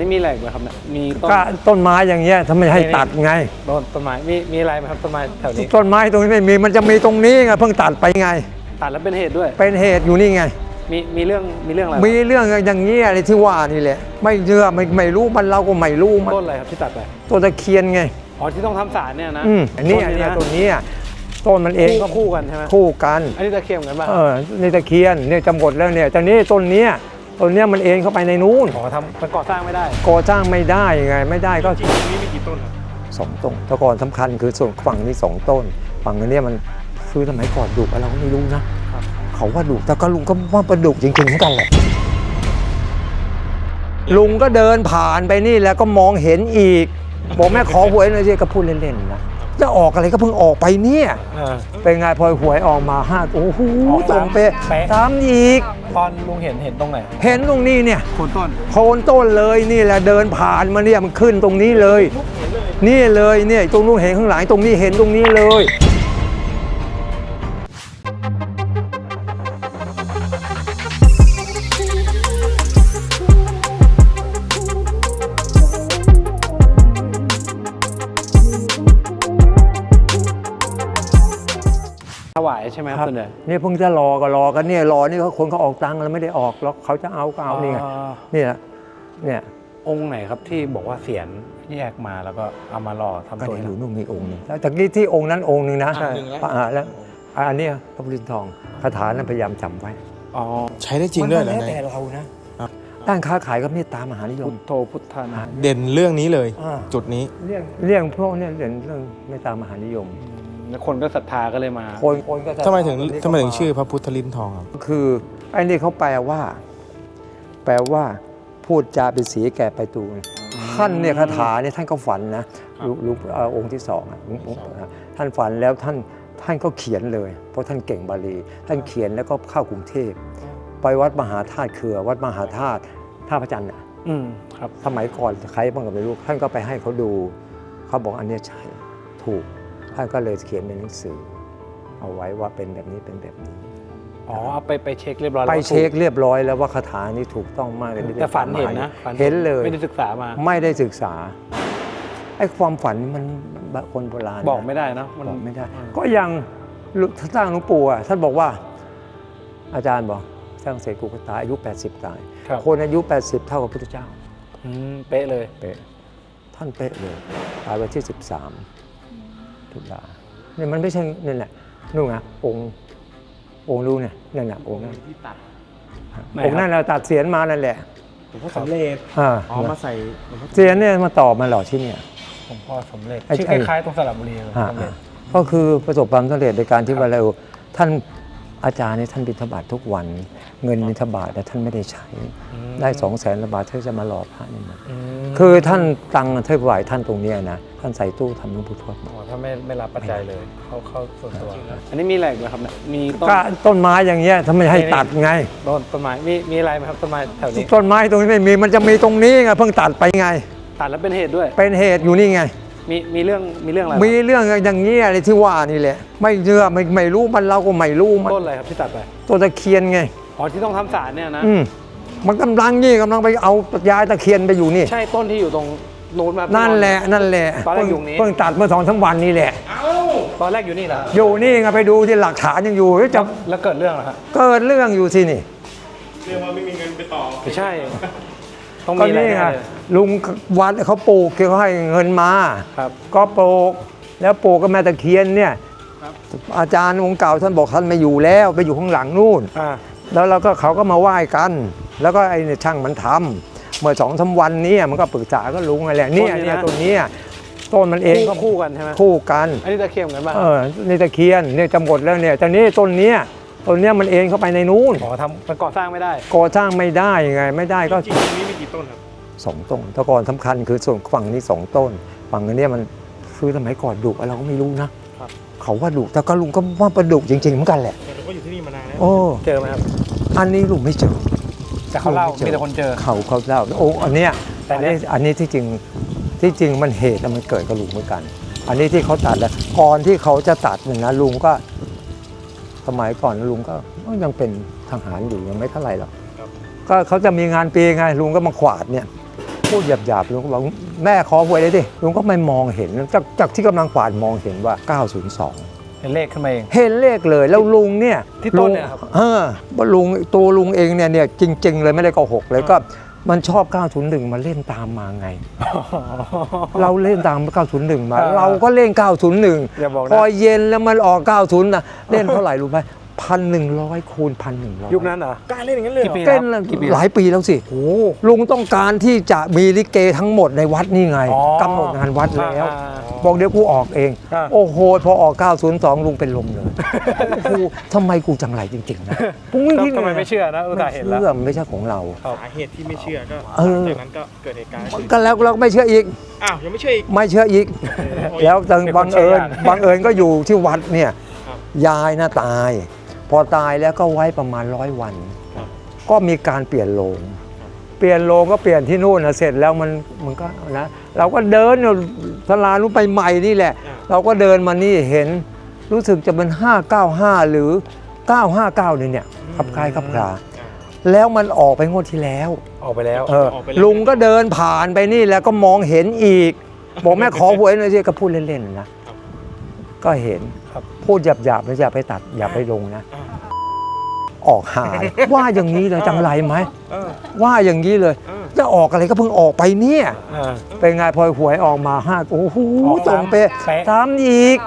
นี้มีอะไรอีกไหมครับเนี่ยมีต้นก็ต้นไม้อย่างเงี้ยทำไมให้ตัดไง ต้นต้นไม้มีมีอะไรไหมครับต้นไม้แถวนี้ต้นไม้ตรงนี้ไม่มีมันจะมีตรงนี้ไงเพิ่งตัดไปไง ตัดแล้วเป็นเหตุด้วย เป็นเหตุอยู่นี่ไง มีมีเรื่องมีเรื่องอะไรมีเรื่องอย่างเงี้ยอะไรที่ว่านี่แหละ ไม่เชื่อไม่ไม่รู้มันเราก็ไม่รู้มันต้นอะไรครับที่ตัดไปตัวตะเคียนไงอ๋อที่ต้องทำสารเนี่ยนะอืมอันนี้อันต้เนี้ยนะตัวเนี้ยต้นมันเองคู่ก็คู่กันใช่ไหมคู่กัน อันนี้ตะเคียนเหมือนกันป่ะเออนี่ตะเคียนเนี่ยจะหมดแล้วเนี่ยตอนนี้ต้นเนี้ย ต้นเนี้ยมันเองเข้าไปในนู้นอ๋อทำมันก่อสร้างไม่ได้ก่อสร้างไม่ได้ไง ไม่ได้ก็จริงๆตรงนี้มีกี่ต้นครับสองต้นแต่ก่อนสำคัญคือส่วนฝั่งนี้สองต้น ฝั่งอันเนี้ยมันคือสมัยก่อนดุอะไรเราก็ไม่รู้นะครับเขาว่าดุแต่ก็ลุงก็ว่าประดุจริงๆเหมือนกันแหละลุงก็เดินผ่านไปนี่แล้วก็มองเห็นอีกบอกแม่ขอหวยหน่อยสิก็พูดเล่นๆนะจะออกอะไรก็เพิ่งออกไปเนี่ย เออ เป็นไงพอหวยออกมาห้าโอ้โหออกตตามรงเป๊ะเป๊ะตามอีก ตอนลุงเห็นเห็นตรงไหน เห็นตรงนี้เนี่ยโคนต้น โคนต้นเลยนี่แหละเดินผ่านมาเนี่ยมันขึ้นตรงนี้เลย นี่เลยเนี่ยตรงนู้นเห็นข้างหลังตรงนี้เห็นตรงนี้เลย ถวายใช่ไหมครับส่วนใหญ่นี่เพิ่งจะรอก็รอกันเนี่ยรอนี่เขาคนเขาออกตังค์แล้วไม่ได้ออกแล้วเขาจะเอาก็เอานี่ไงอ๋อเนี่ยเนี่ยองค์ไหนครับที่บอกว่าเสียนแยกมาแล้วก็เอามาหล่อทำก็ตัวได้ให้อยู่นู่นมีองค์หนึงแล้วตะกี้ที่องค์นั้นองค์หนึ่งนะใช่อ่าแล้วอันเนี้ยพระพุทธทองคาถานั้นพยายามจำไว้อ๋อใช้ได้จริงด้วยเหรอมันก็ไหนแล้วแต่เรานะครับด้านค้าขายก็เมตตามหานิยพุม ทโธพุทธานะเด่นเรื่องนี้เลย อ่า จุดนี้ เรื่องเรื่องพวกเนี่ยเรื่องเรื่องเมตตามหานิยม แล้วคนก็ศรัทธาก็เลยมา คนคนก็จะทำไมถึงคนนี้ทำไมถึงก็าชื่อพระพุทธลิ้นทองครับ คือไอ้นี่เขาแปลว่า แปลว่า พูดจาเป็นสีแก่ไปตูนท่านเนี่ยคาถาเนี่ยท่านก็ฝันนะรู้รู้เอ่อองค์ที่สองอะองค์องค์อะท่านฝันแล้วท่านท่านก็เขียนเลย เพราะท่านเก่งบาลี ท่านเขียนแล้วก็เข้ากรุงเทพไปวัดมหาธาตุเครือ วัดมหาธาตุท่าพระจันทร์น่ะอืมครับ สมัยก่อนใครบ้างก็ไม่รู้ท่านก็ไปให้เขาดู เขาบอกอันเนี้ยใช่ถูก ท่านก็เลยเขียนเป็นหนังสือ เอาไว้ว่าเป็นแบบนี้เป็นแบบนี้ อ๋อเอาไปไปเช็คเรียบร้อยไปแล้วว่าถูกเช็คเรียบร้อยแล้วว่าคาถานี้ถูกต้องมากเลยแต่ฝันเห็นนะฝัเห็นเลยไม่ได้ศึกษามา ไม่ได้ศึกษาไอ้ความฝันมันคนโบราณนะบอกไม่ได้เนอะมันบอกไม่ได้อืมก็ยังท่านสร้างหลวงปู่อะท่านบอกว่า อาจารย์บอกสร้างเสร็จกูก็ตายอายุ 80 ตายครับคนอายุ 80 เท่ากับพระพุทธเจ้าอืมเป๊ะเลยเป๊ะท่านเป๊ะเลยตายวันที่ 13 ตุลาเนี่ยมันไม่ใช่นี่แหละนู่นไงองค์องค์รู้เนี่ยนั่นแหละองค์นั้นที่ตัดองค์นั้นเราตัดเสียนมานั่นแหละหลวงพ่อสำเร็จอ่าอ๋อมาใส่หลวงพ่อเสียนเนี่ยมาตอบมาหล่อที่เนี่ยผมพ่อสมเร็จไอ้ชื่อไอ้คล้ายๆตรงสระบุรีเลยอ่าสมเร็จก็คือประสบความสำเร็จในการที่ว่าเราท่านอาจารย์นี่ท่านบิณฑบาตทุกวัน เงินบิณฑบาตแต่ท่านไม่ได้ใช้มได้สองแสนละบาทเท่าจะมาหล่อพระนี่หมดอืมคือท่านตังค์เท่าไหวท่านตรงเนี้ยนะ ท่านใส่ตู้ทำหลวงปู่ทวดอ๋อถ้าไม่ไม่รับปัจจัยเลย เข้าเข้าส่วนตัวอันนี้มีอะไรอีกไหมครับเนี่ยมีต้นก็ต้นไม้อย่างเงี้ยทำไมให้ตัดไง ต้นต้นไม้มีมีอะไรไหมครับต้นไม้แถวนี้ ต้นไม้ตรงนี้ไม่มีมันจะมีตรงนี้ไงเพิ่งตัดไปไง ตัดแล้วเป็นเหตุด้วย เป็นเหตุอยู่นี่ไง มีมีเรื่องมีเรื่องอะไรมีเรื่องอย่างเงี้ยอะไรที่ว่านี่แหละ ไม่เชื่อไม่ไม่รู้มันเราก็ไม่รู้มันต้นอะไรครับที่ตัดไปตัวตะเคียนไง อ๋อที่ต้องทำสารเนี่ยนะ อืมมันกำลังนี่กำลังไปเอายายตะเคียนไปอยู่นี่ ใช่ต้นที่อยู่ตรง นู้นมานั่นแหละนั่นแหละตอนแรกเพิ่งอยู่นี้เพิ่งตัดเมื่อสองสามวันนี้แหละ ตอนแรกอยู่นี่เหรออยู่นี่ไงไปดูที่หลักฐานยังอยู่เฮ้ยจะแล้วเกิดเรื่องเหรอครับเกิดเรื่องอยู่ที่นี่ไม่ใช่ต้องก็มีอะไรนี่ไงแน่เลยลุงวัดเขาปลูกเขาให้เงินมาครับก็ปลูกแล้วปลูกก็แม่ตะเคียนเนี่ยอาจารย์องค์เก่าท่านบอกท่านไม่อยู่แล้วไปอยู่ข้างหลังนู่นอ่าแล้วเราก็เขาก็มาไหว้กัน แล้วก็ไอ้เนี่ยช่างมันทำ เมื่อสองสามวันเนี้มันก็ปรึกษาก็ลุงอะไรเนี่ยเนี่ยตัวเนี้ยต้นมันเองคู่ก็คู่กันใช่ไหมคู่กัน อันนี้ตะเคียนเหมือนกันป่ะเออในตะเคียนเนี่ยจะหมดแล้วเนี่ยแต่นี้ต้นเนี้ยต้นเนี้ยมันเองเข้าไปในนู้นอ๋อทำมันก่อสร้างไม่ได้ก่อสร้างไม่ได้ไง ไม่ได้ก็จริงๆตรงนี้มีกี่ต้นครับสองต้นแต่ก่อนสำคัญคือส่วนฝั่งนี้สองต้น ฝั่งอันเนี้ยมันคือสมัยก่อนดุอะไรเราก็ไม่รู้นะเขาว่าดุแต่ก็ลุงก็ว่าประดุจริงๆเหมือนกันแหละแต่ก็อยู่ที่นี่มานานแล้วโอ้เจอไหมครับอันนี้ลุงไม่เจอ แต่เขาเล่าไม่เจอมีแต่คนเจอ เขาเขาเล่าโอ้อันเนี้ยแต่อันเนี่นี้ยอันนี้ที่จริงที่จริงมันเหตุแล้วมันเกิดกับลุงเหมือนกัน อันนี้ที่เขาตัดแล้วก่อนที่เขาจะตัดเนี่ยนะลุงก็สมัยก่อนลุงก็ยังเป็นทหารอยู่ยังไม่เท่าไหร่หรอกก็เขาจะมีงานปีไงลุงก็มาขวาดเนี่ยพูดหยาบๆลุงก็บอกแม่ขอหวยเลยดิลุงก็ไม่มองเห็นจากจากที่กำลังขวานมองเห็นว่า 902 เป็นเลขขึ้นมาเอง เห็นเลขเลยแล้วลุงเนี่ยที่ต้นเนี่ยครับ ลุงเออว่าลุงตัวลุงเองเนี่ยเนี่ยจริง ๆ เลยไม่ได้โกหกเลยก็มันชอบ 901 มาเล่นตามมาไง เราเล่นตาม 901 มา อ่าเราก็เล่นอย่าบอก901นะ พอเย็นแล้วมันออก 90นะเล่นเท่าไหร่รู้ไหม พันหนึ่งร้อยคูณพันหนึ่งร้อยยุคนั้นเหรอกล้าเล่นอย่างนั้นเลยเหรอกี่ปีเล่นกี่ปีหลายปีแล้วสิลุงต้องการที่จะมีลิเกทั้งหมดในวัดนี่ไงอ๋อกำหนดงานวัดแล้ว อ่าบอกเดี๋ยวกูออกเอง อ่า โอ้โห พอออก 902 ลุงเป็นลมเลยกูทำไมกูจังไรจริงๆนะกูไม่คิดทำไมไม่เชื่อนะอุตส่าห์เห็นแล้วเชื่อมันไม่ใช่ของเราครับสาเหตุที่ไม่เชื่อก็เออจากนั้นก็เกิดเหตุการณ์ขึ้นก็แล้วเราก็ไม่เชื่ออีก อ้าวยังไม่เชื่ออีก ไม่เชื่ออีก แล้วจังบังเอิญบังเอิญก็อยู่ที่วัดเนี่ย ครับ ยายน่าตาย พอตายแล้วก็ไว้ประมาณร้อยวันครับก็มีการเปลี่ยนโลง เปลี่ยนโลงก็เปลี่ยนที่นู่นนะเสร็จแล้วมันมันก็นะเราก็เดินอยู่สลานุไปใหม่นี่แหละอ่าเราก็เดินมานี่เห็นรู้สึกจะเป็น 595 หรือ 959เนี่ยเนี่ยขับคล้ายขับคลาอ่าแล้วมันออกไปงวดที่แล้ว ออกไปแล้วเออออกไปแล้ว ลุงก็เดินผ่านไปนี่แล้วก็มองเห็นอีก บอกแม่ขอหวยหน่อยสิก็พูดเล่นๆนะ ก็เห็นครับพูดหยาบๆนะอย่าไปตัดอย่าไปลงนะอ่าออกหายว่าอย่างนี้เลยจังไรไหมเออว่าอย่างนี้เลยเออจะออกอะไรก็เพิ่งออกไปเนี่ยอ่าเป็นไงพอหวยออกมาห้าโอ้โหออกตรงเป๊ะเป๊ะตามอีก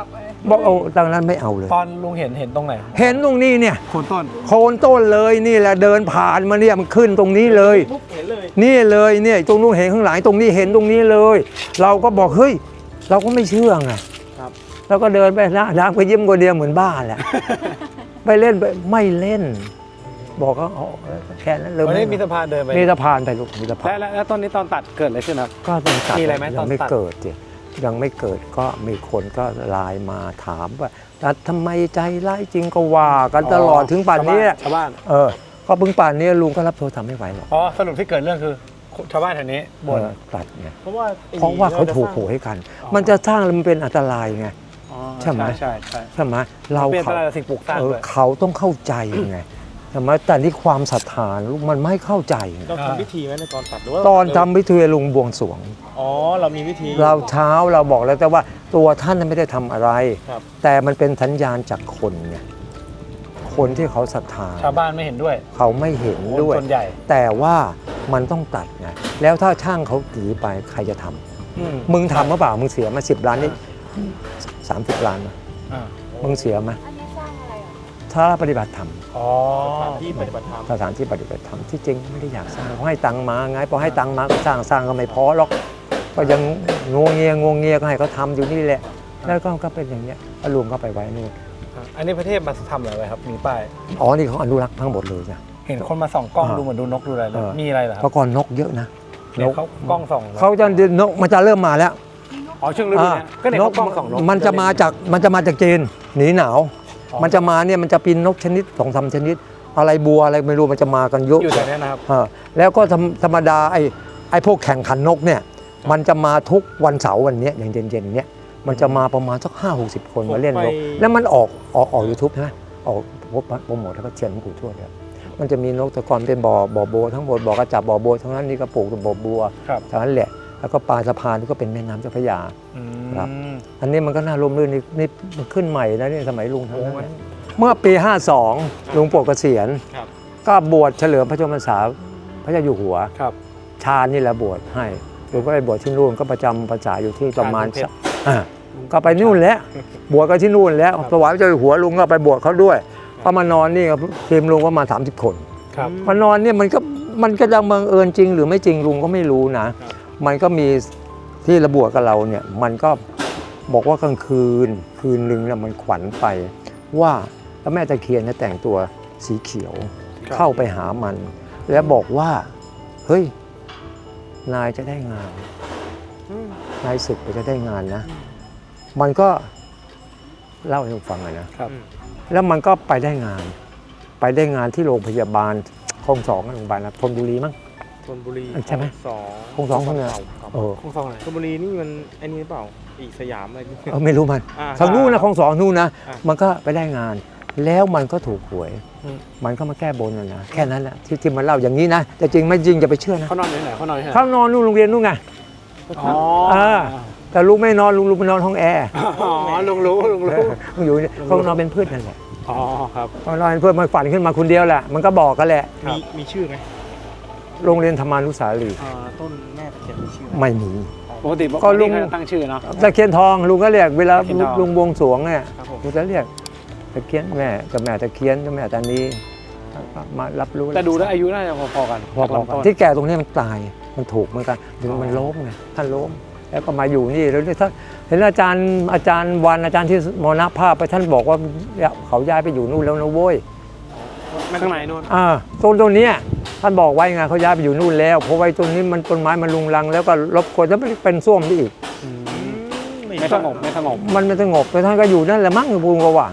บอกเอาดังนั้นไม่เอาเลย ตอนลุงเห็นเห็นตรงไหน เห็นตรงนี้เนี่ยโคนต้นโคนต้นเลยนี่แหละเดินผ่านมาเนี่ยมันขึ้นตรงนี้เลยปุ๊บเห็นเลยนี่เลยเนี่ยตรงนู้นเห็นข้างหลังตรงนี้เห็นตรงนี้เลย เราก็บอกเฮ้ย เราก็ไม่เชื่อไง ครับเราก็เดินไปนะน้ำก็ยิ้มคนเดียวเหมือนบ้าแหละ ไปเล่นไปไม่เล่น บอกเขาเอาแค่นั้นเลยวันนี้มีสะพานเดินไปมีสะพานไปลูกมีสะพาและนและแล้วตอนนี้ตอนตัดเกิดอะไรขึ้นครับ ก็ต้องตัดมีอะไรไหมตยัอนไม่ตัดเกิดสิยังไม่เกิดก็มีคนก็ไลน์มาถามว่าตัดทำไมใจร้ายจริงก็ว่ากันตลอดถึงป่านนี้ชาวบ้านเออก็เพิ่งป่านนี้ลุงก็รับโทรศัพท์ไม่ไหวหรอกอ๋อสรุปที่เกิดเรื่องคือชาวบ้านแถวนี้บ่นเออตัดไงเพราะว่าไอ้เพราะว่าเขาถูกหวยกัน มันจะสร้างแล้วมันเป็นอันตรายไงอ๋อ ใช่ไหมใช่ใช่ใช่ไหมเราเป็นเขาอะไรสิ่งปลูกสร้างเออด้วยเขาต้องเข้าใจไงใช่ไหมแต่นี่ความศรัทธาลูกมันไม่เข้าใจไงเราทำพิธีไหมในตอนตัดหรือว่าตอนทำพิธีลุงบวงสรวง อ๋อเรามีวิธี เราเช้าเราบอกแล้วแต่ว่าตัวท่านไม่ได้ทำอะไรครับแต่มันเป็นสัญญาณจากคนไงคนที่เขาศรัทธาชาวบ้านไม่เห็นด้วย เขาไม่เห็นด้วยคนส่วนใหญ่ แต่ว่ามันต้องตัดไงแล้วถ้าช่างเขาถือไปใครจะทำอืมึงทำหรือเปล่ามึงเสียมาสิบล้านนี่ สามสิบล้านนะอ่ามึงเสียไหมอันนี้สร้างอะไรอะถ้าปฏิบัติธรรมอ๋อสถานที่ปฏิบัติธรรม สถานที่ปฏิบัติธรรมที่จริงไม่ได้อยากสร้างเขาให้ตังค์มาไงพอให้ตังค์มาก็สร้างสร้างก็ไม่พอหรอกก็ยังงวงเงียงวงเงียก็ให้เขาทำอยู่นี่แหละแล้วก็ก็เป็นอย่างเงี้ยแล้วลุงก็ไปไว้นู่นอันนี้ประเทศมาทำอะไรไว้ครับมีป้ายอ๋อนี่เขาอนุรักษ์ทั้งหมดเลยจ้ะเห็นคนมาส่องกล้องอ่าดูเหมือนดูนกดูอะไรเลยเออ มีอะไรเหรอคเพรับราะก่อนนกเยอะนะ เนี่ยเขากล้องส่องเขาจะนกมันจะเริ่มมาแล้ว อ๋อช่วงฤดูเนี้ยก็เนี่ยเขากล้องส่องนกมันจะมาจากมันจะมาจากจีนหนีหนาวอ๋อมันจะมาเนี่ยมันจะปีนนกชนิดสองสามชนิด อะไรบัวอะไรไม่รู้มันจะมากันเยอะอยู่แถวเนี้ยนะครับเออแล้วก็ธรรมธรรมดาไอ้ไอ้พวกแข่งขันนกเนี่ยมันจะมาทุกวันเสาร์วันเนี้ยอย่างเย็นๆเนี้ยมันจะมาประมาณสักห้าหกสิบคนมาเล่นนกแล้วมันออกออกออกยูทูบใช่ไหมออกพบโปรโมทแล้วก็เชียร์หลวงปู่ทวดเนี่ยมันจะมีนกแตะกอนเป็นบ่อบ่อโบวทั้งหมดบ่อกระจับบ่อโบวทั้งนั้นนี่ก็ปลูกบ่อบัวครับทั้งนั้นแหละ แล้วก็ปลายสะพานนี่ก็เป็นแม่น้ำเจ้าพระยาอืครับมอันนี้มันก็น่าร่มรื่นนี่นี่มันขึ้นใหม่แล้วนี่สมัยลุงทั้งโอ้นั้นมันเนี่ยเมื่อปี 52 ลุงปลดเกษียณครับก็บวชเฉลิมพระชนมพรรษาพระเจ้าอยู่หัว ครับ ชาญนี่แหละบวชให้ลุงก็ไปบวชที่นู่นก็ประจำพรรษาอยู่ที่ประมาณชาญเพชรอ่าก็ไปนู่นแล้วบวชก็ที่นู่นแล้วถวายพระเจ้าอยู่หัวลุงก็ไปบวชเขาด้วยพอมานอนนี่ครับทีมลุงก็มา30 คนครับมานอนเนี่ยมันก็มันก็จะบังเอิญจริง หรือไม่จริงลุงก็ไม่รู้นะ มันก็มีที่ระบวชกับเราเนี่ยมันก็บอกว่ากลางคืนคืนหนึ่งเนี่ยมันขวัญไป ว่าพระแม่ตะเคียนเนี่ยแต่งตัวสีเขียวครับเข้าไปหามัน แล้วบอกว่า เฮ้ย นายจะได้งานนายศึกไปจะได้งานนะ มันก็เล่าให้ผมฟังเลยนะ ครับแล้วมันก็ไปได้งาน ไปได้งานที่โรงพยาบาลคลองสองโรงพยาบาลนะธนบุรีมั้ง ชลบุรีใช่ไหมสองคงสองคนเนี่ยครับเออคงส่องอะไรชลบุรีนี่มันไอ้นี่หรือเปล่าอีกสยามอะไรนี่ เออไม่รู้มันอ่าทางนู้นนะคลองสองนู่นนะอะมันก็ไปได้งาน แล้วมันก็ถูกหวย อืม มันก็มาแก้บนนะนะแค่นั้นแหละที่ที่มันเล่าอย่างนี้นะแต่จริงไม่จริงจะไปเชื่อนะเขานอนอยู่ที่ไหนเขานอนที่ไหนเขานอนนู่นโรงเรียนนู่นไง อ๋ออ่า แต่ลุงไม่นอนลุงลุงไปนอนห้องแอร์อ๋อลุงรู้ลุงรู้ลุงอยู่เนี่ยเขานอนเป็นเพื่อนนั่นแหละอ๋อครับ เขานอนเป็นเพื่อนมันฝันขึ้นมาคนเดียวแหละมันก็บอกกันแหละ มีมีชื่อไหม โรงเรียนธรรมานุสาลีอ่าต้นแม่ตะเคียนมีชื่อไหมไม่มี ปกติก็ลุงปติเขาจะตั้งชื่อเนาะ ตะเคียนทองลุงก็เรียกเวลาตะเคียนทอง ลุงบวงสรวงเนี่ยครับผมลุงจะเรียกตะเคียนแม่เจ้าแม่ตะเคียนเจ้าแม่ตานีมารับรู้แต่ดูแล้วอายุน่าจะพอๆกันพอจากๆกันลำต้นที่แก่ตรงนี้มันตายมันถูกเหมือนกันถึงอ๋อมันล้มไงท่านล้มแล้วก็มาอยู่นี่แล้วถ้าเห็นอาจารย์อาจารย์วันอาจารย์ที่มรณภาพไปท่านบอกว่าเขาย้ายไปอยู่นู่นแล้วนะโว้ยข้างในนู่น อ่าต้นต้นเนี้ย ท่านบอกไว้ไงเขาย้ายไปอยู่นู่นแล้วเพราะไว้ต้นนี้มันต้นไม้มันลุงรัง แล้วก็รบกวนแล้วมันเป็นส้วมได้อีก ไม่สงบไม่สงบมันไม่สงบแต่ท่านก็อยู่นั่นแหละมั้งภูมิกว่าง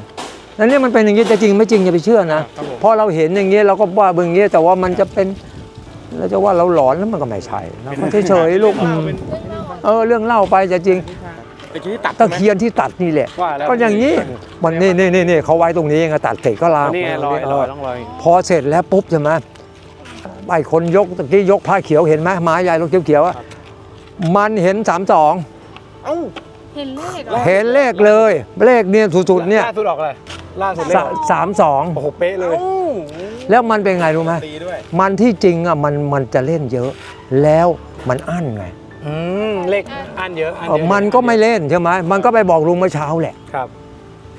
นั่นนี่มันเป็นอย่างนี้แต่จริงไม่จริงอย่าไปเชื่อนะครับผมเพราะเราเห็นอย่างนี้เราก็ว่าเบื้องนี้แต่ว่ามันจะเป็นเราจะว่าเราหลอนแล้วมันก็ไม่ใช่เราก็เฉยๆลูกอืมเป็นเออเรื่องเล่าไปจะจริงตะกี้ที่ตัดตะเคียนที่ตัดนี่แหละว่าแล้วก็อย่างนี้มันนี่นี่นี่นี่เขาไว้ตรงนี้ไงตัดเสร็จก็ลานี่ไงรอยรอยต้องรอยพอเสร็จแล้วปุ๊บใช่ไหม ไอ้คนยกตะกี้ยกผ้าเขียวเห็นไหมไม้ใหญ่รถเขียวๆอะมันเห็นสามสองเอ้าเห็นเลขเหรอเห็นเลขเลย เลขเนี่ยสุดๆเนี่ยล่าสุดออกอะไรล่าสุดเลขสาสามสองโอ้โหเป๊ะเลย แล้วมันเป็นไงรู้ไหมตีด้วย มันที่จริงอะมันมันจะเล่นเยอะ แล้วมันอั้นไงอืมเลขอันเยอะอันเอเยออะมันก็ไม่เล่นใช่ไหมมันก็ไปบอกลุงเมื่อเช้าแหละครับ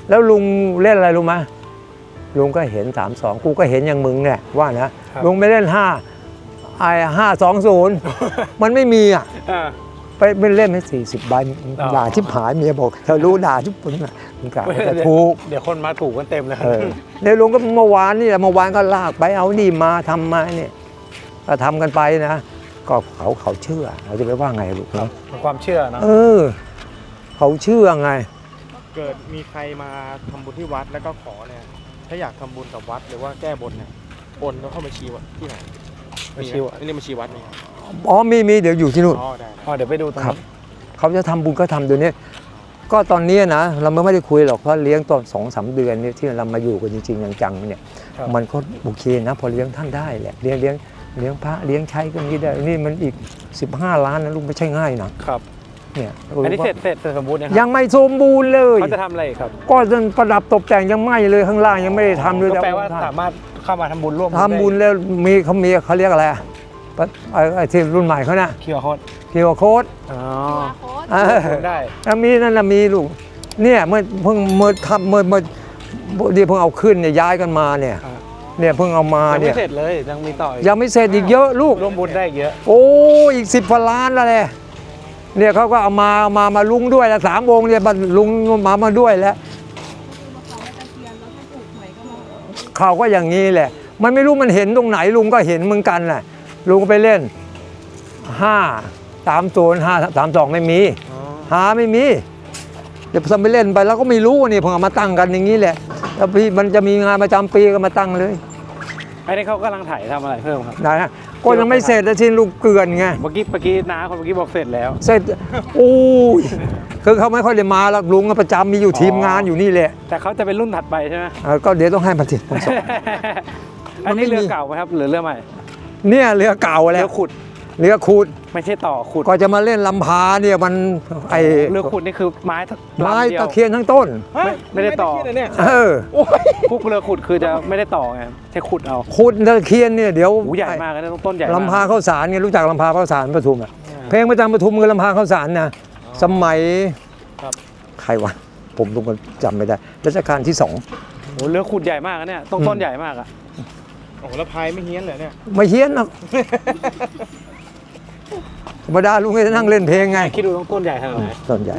แล้วลุงเล่นอะไรรู้ไหม ลุงก็เห็นสามสองกูก็เห็นอย่างมึงเนี่ยว่านะลุงไม่เล่นห้าไอ้ห้าสองศูนย์มันไม่มีอะอ่าไปไปเล่นให้สี่สิบใบอ๋อด่าชิบหายเมียบอกเธอรู้ด่าทุกคนนะมึงกะว่าจะถูกเดี๋ยวคนมาถูกกันเต็มเลยเออในลุงก็เมื่อวานนี่แหละเมื่อวานก็ลากไปเอานี่มาทำมาเนี่ยก็ทำกันไปนะก็เขาเขาเชื่อเราจะไปว่าไงลูกเนาะความเชื่อเนาะเออ เขาเชื่อไง เกิดมีใครมาทำบุญที่วัดแล้วก็ขอเนี่ย ถ้าอยากทำบุญกับวัดหรือว่าแก้บนเนี่ยโอนก็เข้าบัญชีวัดที่ไหนไม่ชิวอะนี่นี่บัญชีวัดนี่ครับอ๋อมีมีเดี๋ยวอยู่ที่นู่น อ๋อได้อ๋อเดี๋ยวไปดูตรงครับ นี้นเขาจะทำบุญก็ทำเดี๋ยวนี้ ก็ตอนนี้นะ เราไม่ได้คุยหรอกเพราะเลี้ยงตอนสองสามเดือนเนี่ยที่เรามาอยู่กันจริงๆจังๆเนี่ยครับ มันก็โอเคนะพอเลี้ยงท่านได้แหละเลี้ยงเลี้ยงเลี้ยงพระเลี้ยงใช้ก็นี้ได้นี่มันอีก 15 ล้านนะลูกไม่ใช่ง่ายนะครับ เนี่ยอันนี้เสร็จเสร็จเสร็จสมบูรณ์นะคยัรับงไม่สมบูรณ์เลยเขาจะทำอะไรอีกครับ ก็ยังประดับตกแต่งยังไม่เลยข้างล่างยังไม่ได้ทำเลยก็แปลว่าต่สามารถเข้ามาทำบุญร่วมทำบุญแล้วมีเขามีเขาเรียกอะไรอะปะไอ้ไอ้ที่รุ่นใหม่เขาน่ะเคียวโคตรเกี่ยวกับโค้ดอ๋อโค้ดเออได้แล้วมีนั่นนะมีลูกเนี่ยเมื่อเพิ่งเมื่อทำเมื่อเมื่อเดี๋ยวเพิ่งเอาขึ้นเนี่ยย้ายกันมาเนี่ยอ่าเนี่ยเพิ่งเอามายังเนี่ไม่ยเสร็จเลยยังมีต่ออีกยังไม่เสร็จอีกเยอะลูกร่วมบุญได้อีกเยอะ โอ้อีกสิบกว่าล้านแล้วแหละ เนี่ยเขาก็เอามาเอามามาลุงด้วยแล้วสามวงเนี่ยมาลุงมามาด้วยแล้วเขาก็อย่างนี้แหละ มันไม่รู้มันเห็นตรงไหนลุงก็เห็นเหมือนกันแหละลุงก็ไปเล่นห้าสามศูนย์ห้าสามสองไม่มี หาไม่มีเดี๋ยวทำไปเล่นไปแล้วก็ไม่รู้นี่เพิ่งเอามาตั้งกันอย่างนี้แหละแล้วพี่มันจะมีงานประจำปีก็มาตั้งเลยอันนี้เขากำลังถ่ายทำอะไรเพิ่มครับนะฮะ ก็ยังไม่เสร็จนะชินลูกเกลือนไงเมื่อกี้เมื่อกี้น้าคนเมื่อกี้บอกเสร็จแล้ว เสร็จโอ้ยคือเขาไม่ค่อยได้มาหรอกลุงก็ประจำมีอยู่ทีมงานอยู่นี่แหละ แต่เขาจะเป็นรุ่นถัดไปใช่ไหมเออก็เดี๋ยวต้องให้มันติดผมสอนอันนี้มันไม่มีเรือเก่าไหมครับหรือเรือใหม่ เนี่ยเรือเก่าแล้เรืวอขุด เรือขุดไม่ใช่ต่อขุดก็จะมาเล่นลำพาเนี่ยมันไอเรือขุดนี่คือไม้ไม้ลำดีวตะเคียนทั้งต้น ไม่ไม่ได้ต่อม่เนี่ยเออพวกเรือขุดคือจะไม่ได้ต่อไงใช้ขุดเอาขุดตะเคียนเนี่ยเดี๋ยวหูใหญ่มากนะต้นใหญ่มกลำพาข้าวสารไงรู้จักลำพาข้าวสารปทุมอะเพลงประจำปทุมคือลำพาข้าวสารนะสมัยครับใครวะผมลุงก็จำไม่ได้รัชกาลที่สองโอ้เรือขุดใหญ่มากนะเนี่ยต้นต้นใหญ่มากอะโอ้โหแล้วพายไม่เฮี้ยนเลยเนี่ยไม่เฮี้ยนหรอก ธรรมดาลุงก็จะนั่งเล่นเพลงไง คิดดูต้องต้นใหญ่ขนาดไหนส่วนใหญ่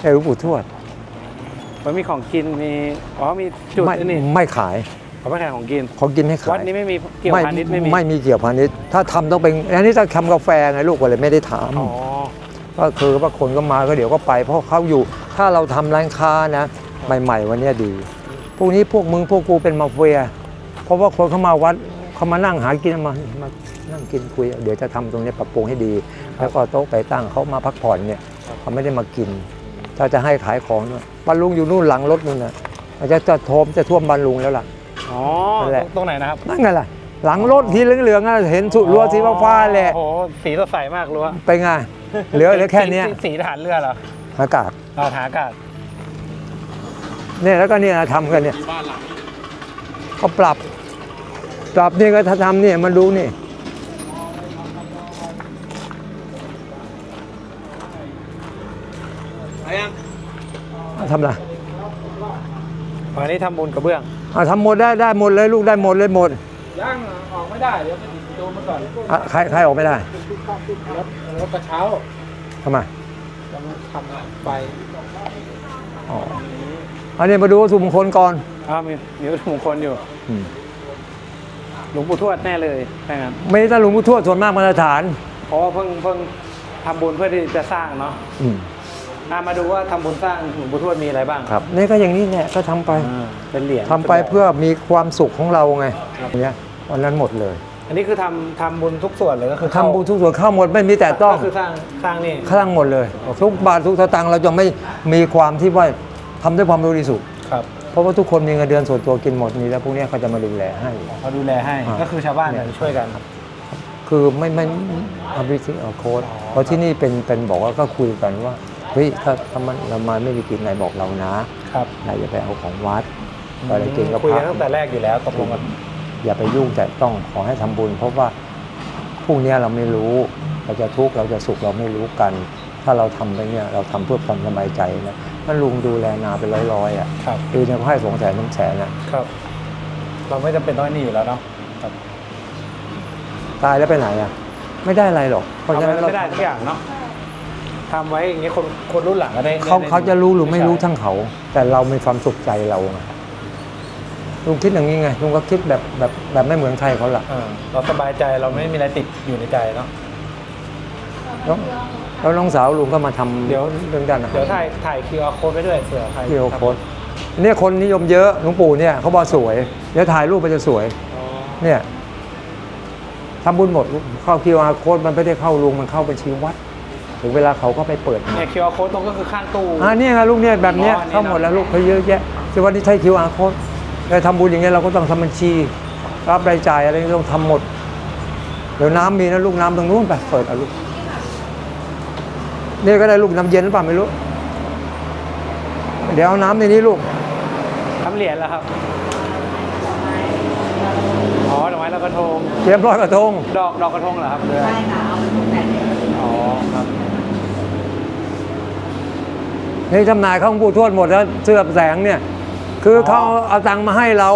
ไอ้หลวงปู่ทวดมันมีของกินมีอ๋อมีจุดไม่นี่ไม่ขายเขาไม่ขายของกินเขากินให้ขาวัดยนี้ไม่มีเกี่ยวพาณิชย์ไม่มีไม่มีเกี่ยวพาณิชย์ถ้าทำต้องเป็นอันนี้ถ้าทำกาแฟไงลูกก็เลยไม่ได้ถามอ๋อก็คือว่าคนก็มาก็เดี๋ยวก็ไป เพราะเขาอยู่ ถ้าเราทำร้านค้านะใหม่ ๆ วันเนี้ยดี พวกนี้พวกมึงพวกกูเป็นมาเฟีย เพราะว่าคนเขามาวัด เขามานั่งหากินมามานั่งกินคุย เดี๋ยวจะทำตรงนี้ปรับปรุงให้ดี แล้วก็โต๊ะไปตั้งเขามาพักผ่อนเนี่ยเขาไม่ได้มากินถ้าจะให้ขายของเนี่ยป้าลุงอยู่นู่นหลังรถนู่นนะมันจะจะโทมจะท่วมบ้านลุงแล้วล่ะอ๋อนั่นแหละตรงไหนนะครับนั่นไงล่ะหลังรถทีเหลืองๆอะเห็นสุดรั้วสีฟ้าๆแหละโอ้โหสีสดใสมากรั้วไปไงเหลือเหลือแค่เนี้ยสีสีทหารเรือเหรออากาศเอาฐานอากาศเนี่ยแล้วก็เนี่ยทำกันเนี่ยก็ปรับ ปรับนี่ก็ถ้าทำเนี่ยมาดูนี่ทำอะไรวันนี้ทำบุญกระเบื้องอะทำหมดได้ได้หมดเลยลูกได้หมดเลยหมดย่างออกไม่ได้ เดี๋ยวไปดูมาก่อนอะใครใครออกไม่ได้รถรถกระเช้าทำไมจะมาทำไฟอ๋ออันนี้มาดูวัตถุมงคลก่อน อ้าวมีมีวัตถุมงคลอยู่ อืม หลวงปู่ทวดแน่เลยถ้างั้นไม่ได้หลวงปู่ทวดส่วนมากมาตรฐานเพราะว่าเพิ่งเพิ่งทำบุญเพื่อที่จะสร้างเนาะอืมอะมาดูว่าทำบุญสร้างหลวงปู่ทวดมีอะไรบ้างครับนี่ก็อย่างนี้แหละก็ทำไปอ่าเป็นเหรียญทำไปเพื่อมีความสุขของเราไงเนี่ยวันนั้นหมดเลยอันนี้คือทำทำบุญทุกส่วนเลยก็คือทำบุญทุกส่วนเข้าหมดไม่มีแต่ต้อง ก็คือสร้างสร้างนี่ข้างหมดเลย ทุกบาททุกสตางค์เราจะไม่มีความที่ว่าทำด้วยความบริสุทธิ์ครับ เพราะว่าทุกคนมีเงินเดือนส่วนตัวกินหมดมีแล้วพวกเนี้ยเขาจะมาดูแลให้ เขาดูแลให้อ่า ก็คือชาวบ้านเนี่ยช่วยกัน คือไม่ไม่เอาวิธีเอาโค้ดเพราะที่นี่เป็นเป็นบอกว่าก็คุยกันว่าเฮ้ยถ้าถ้ามันเรามาไม่มีกินไหนบอกเรานะครับไหนอย่าไปเอาของวัดอะไรกินก็คุยพักันตั้งแต่แรกอยู่แล้วตกลงกันอย่าไปยุ่งแต่ต้องขอให้ทำบุญ เพราะว่าพรุ่งนี้เราไม่รู้ เราจะทุกข์เราจะสุขเราไม่รู้กัน ถ้าเราทำไปเนี่ยเราทำเพื่อความสบายใจนะ ถ้าลุงดูแลนาเป็นร้อยๆอะครับปีนึงเขาให้สองแสนน้ำแสนอะครับ เราไม่จำเป็นต้องให้นี่อยู่แล้วเนาะครับตายแล้วไปไหนอะ ไม่ได้อะไรหรอกเพราะทำฉะไว้นั้นเราไม่ได้ทุกอย่างเนาะทำไว้อย่างงี้คนคนรุ่นหลังก็ได้เขาได้เขาจะรู้หรือไม่รู้ใช่ทั้งเขา แต่เรามีความสุขใจเราไงลุงคิดอย่างนี้ไงลุงก็คิดแบบแบบแบบไม่เหมือนใครเขาล่ะเออเราสบายใจเราไม่มีอะไรติดอยู่ในใจเนาะ แล้วแล้วน้องสาวลุงก็มาทำเดี๋ยวเรื่องด้านอาหารเดี๋ยวถ่ายถ่าย QR code ไปด้วยเผื่อใครคิวโค้ดเนี่ยคนนิยมเยอะหลวงปู่เนี่ยเขาบอกสวยเดี๋ยวถ่ายรูปไปจะสวย อ๋อเนี่ยทำบุญหมดเข้าคิวอาร์โค้ดมันไม่ได้เข้าลุงมันเข้าบัญชีวัด ถึงเวลาเขาก็ไปเปิดเนี่ย QR code ตรงก็คือข้างตู้ อ่าเนี่ยไงลูกเนี่ยแบบเนี้ยอ๋ออันนี้ เข้าหมดแล้วลูกเขาเยอะแยะที่วันนี้ใช้คิวอาร์โค้ดเราทำบุญอย่างเงี้ยเราก็ต้องทำบัญชี รับรายจ่ายอะไรต้องทำหมด เดี๋ยวน้ำมีนะลูกน้ำตรงนู้นไปเปิดเอาลูก นี่ก็ได้ลูกน้ำเย็นหรือเปล่าไม่รู้ เดี๋ยวเอาน้ำในนี้ลูกทำเหรียญแล้วครับ อ๋อ ดอกไม้ลอยกระทง เตรียมร้อยกระทง ดอกดอกกระทงเหรอครับเรือใช่ค่ะอ๋อครับนี่จำหน่ายข้าวผู้ทวดหมดแล้วเสื้อแสงเนี่ย คือเขาเอาตังค์มาให้เรา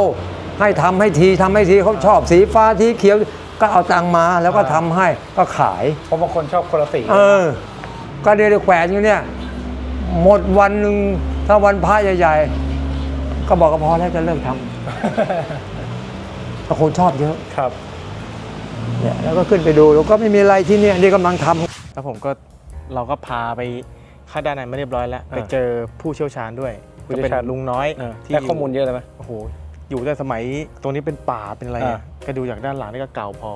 ให้ทำให้ทีทำให้ทีเขาชอบสีฟ้าทีเขียวก็เอาตังค์มาแล้วก็ทำให้ก็ขายเพราะบางคนชอบคนละสีเออ ก็เดี๋ยวแขวนอยู่เนี่ยหมดวันหนึ่งถ้าวันพระใหญ่ ๆ ก็บอกก็พอแล้วจะเลิกทำแต่คนชอบเยอะครับเนี่ยแล้วก็ขึ้นไปดูแล้วก็ไม่มีอะไรที่เนี่ยนี่กำลังทำแล้วผมก็เราก็พาไปเข้าด้านในไม่เรียบร้อยแล้วอ่าไปเจอผู้เชี่ยวชาญด้วยผู้ก็เชี่เป็นยวชาญลุงน้อยเออที่ได้ข้อมูลเยอะเลยไหมโอ้โหอยู่แต่สมัยตรงนี้เป็นป่าเป็นอะไรอะอ่าก็ดูจากด้านหลังนี่ก็เก่าพอ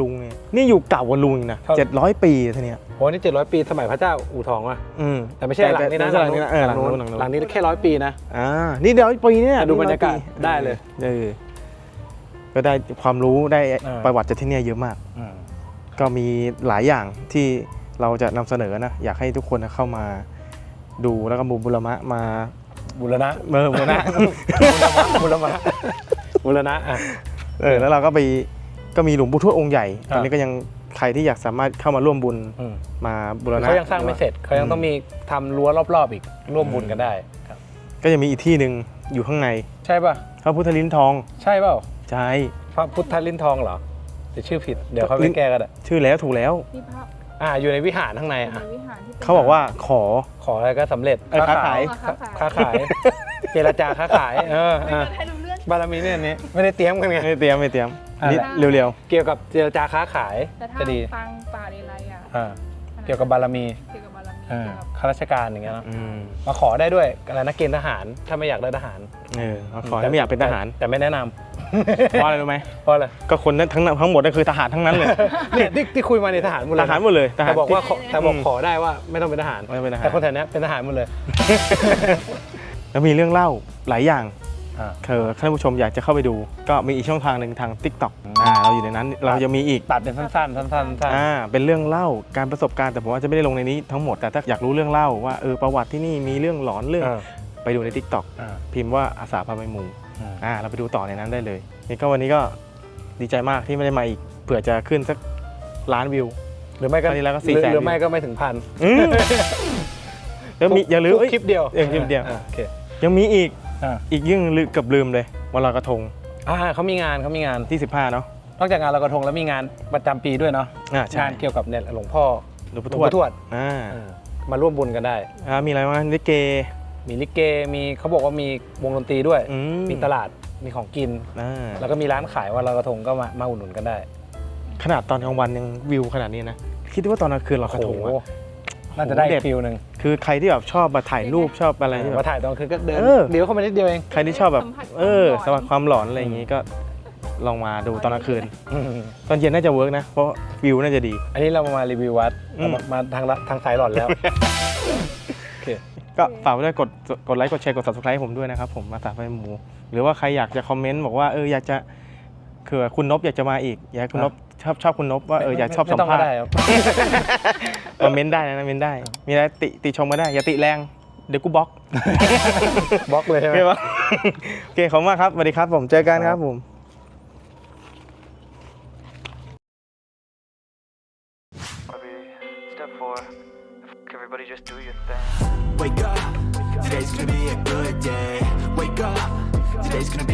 ลุงเนี่ยนี่อยู่เก่ากว่าลุงอีกนะเท่าเจ็ดร้อยปีทีเนี้ยโอ้นี่เจ็ดร้อยปีสมัยพระเจ้าอู่ทองว่ะอืมแต่ไม่ใช่หลังนี้นะไม่ใช่หลังนี้นะเออหลังนู้นหลังนู้นหลังนี้แค่ร้อยปีนะอ่านี่เดี๋ยวปีเนี่ยดูบรรยากาศได้เลยเออก็ได้ความรู้ได้เออประวัติจากที่เนี่ยเยอะมากอืมก็มีหลายอย่างที่เราจะนำเสนอนะ อยากให้ทุกคนเข้ามาดูแล้วก็บูบุรมะมาบุรณะเมื่อบูรณะบุรณะบุรณะอะเออแล้วเราก็ไป ก็มีหลวงปู่ทวดองค์ใหญ่อ่าตอนนี้ก็ยังใครที่อยากสามารถเข้ามาร่วมบุญอืมมาบูรณะเขายังสร้างไม่เสร็จเขายังต้องมีทำรั้วรอบๆอีกร่วมบุญกันได้ครับก็ยังมีอีกที่หนึ่งอยู่ข้างใน ใช่ป่ะพระพุทธลิ้นทอง ใช่เปล่าใช่พระพุทธลิ้นทองเหรอหรือชื่อผิดเดี๋ยวเขาลิ้ไปนแก้กันอะชื่อแล้วถูกแล้วที่พระอ่าอยู่ในวิหารข้างในในอะวิหารที่ป็นเขาบอกว่าขอขออะไรก็สำเร็จเออค้าขายอ๋อค้าขายค้าขายเจรจาค้าขายเอออะให้รู้เรื่องบารมีเนี่ยอันนี้ไม่ได้เตรียมกันไงไม่เตรียมไม่เตรียมอ่า นิดเร็วเกี่ยวกับเจรจาค้าขายแต่ถ้าจะดีฟังป่าเรไรอะอ่าเกี่ยวกับบารมีเกี่ยวกับบารมีเออเกี่ยวกับข้าราชการอย่างเงี้ยเนอะๆอืมมาขอได้ด้วยอะไรนะเกณฑ์ทหาร ถ้าไม่อยากได้ทหารเออขอให้ไม่อยากเป็นทหารแต่ไม่แนะนำเพราะอะไรรู้ไหมเพราะอะไรก็คนนั้นทั้งนั้นทั้งหมดนั่นคือทหารทั้งนั้นเลยเนี่ยที่ที่คุยมาในทหารหมดเลยทหารหมดเลยทหารแต่บอกว่าขอแต่บอกอืมขอได้ว่าไม่ต้องเป็นทหาร ไม่ต้องเป็นทหารแต่คนแถวเนี้ยเป็นทหารหมดเลย แล้วมีเรื่องเล่าหลายอย่าง อ่า คือท่านผู้ชมอยากจะเข้าไปดู ก็มีอีกช่องทางหนึ่งทาง Tik t o อกอ่าเราอยู่ในนั้นเราจะมีอีกตัดเป็นสั้นๆ สั้นๆสั้นๆอ่าเป็นเรื่องเล่าการประสบการณ์แต่ผมว่าจะไม่ได้ลงในนี้ทั้งหมดแต่ถ้าอยากรู้เรื่องเล่าว่าเออประวัติที่นี่มีเรื่องหลอนเรื่องอ่าไปดูใน Tik t o อกอ่าพิมพ์ว่าอาสาพาไปหมู่อืมอ่าเราไปดูต่อในนั้นได้เลยนี่ก็วันนี้ก็ดีใจมากที่ไม่ได้มาอีกเผื่อจะขึ้นสักล้านวิว หรือไม่ก็คราวที่แล้วก็หรือ400,000 หรือไม่ก็ไม่ถึงพันอืมแล้วมีอย่าลืมทุกเอ้ย คลิปเดียวเออคลิปเดียวอ่าโอเค ยังมีอีก อ่า อีกเรื่องลืมเกับลืมเลยวันลอยกระทงอ่าเขามีงานเขามีงาน ที่ 15 เนาะ นอกจากงานลอยกระทงแล้วมีงานประจำปีด้วยเนาะอ่าใช่ งานเกี่ยวกับเนี่ยหลวงพ่อหลวงหลวปู่งทวดปู่ทวดอ่าเออมาร่วมบุญกันได้ อ่ามีอะไรบ้างลิเกมีลิเกมีเขาบอกว่ามีวงดนตรีด้วย อืมีตลาดมีของกิน อ่าแล้วก็มีร้านขายว่าลอยกระทงก็มามาอุดหนุนกันได้ขนาดตอนกลางวันยังวิวขนาดนี้นะ คิดว่าตอนกลางคืนลอยกระทงโอ้อะโหน่าจะได้โหเด็ด ฟิลหนึ่ง คือใครที่แบบชอบมาถ่ายรูปชอบอะไรที่แบมาบ ถ่ายตอนกลางคืนก็เดินเออ เดี๋ยวเข้ามานิดเดียวเองใครที่ชอบแบบสัมผัสความเออหลอนสวัสดความหลอนอะไรอย่างงี้ก็ลองมาดูตอนกลางคืน อืมตอนเย็นน่าจะเวิร์กนะ เพราะวิวน่าจะดี อันนี้เรามารีวิววัดอืมมามาทางละทางสายหลอนแล้ว โอเค ก็ฝากไว้ด้วยกดกดไลค์กดแชร์กด subscribe ให้ผมด้วยนะครับผมมาตาไฟหมู หรือว่าใครอยากจะคอมเมนต์บอกว่าเอออยากจะ คือคุณนบอยากจะมาอีก อยากให้คุณนบชอบชอบคุณนบว่าเอออยากชอบสัมไต้องภาษก็ณ์ได้ครับ มาเม้นได้นะเม้นได้ มีอะไรติติชมมาได้ อย่าติแรง เดี๋ยวกูบล็อกบล็อกเลยใช่โอไหมเคปะโอเค ขอบคุณมากครับ สวัสดีครับผม เจอกันครับผม Step four, everybody just do your thing. Wake up, today's gonna be a good day. Wake up, today's gonna be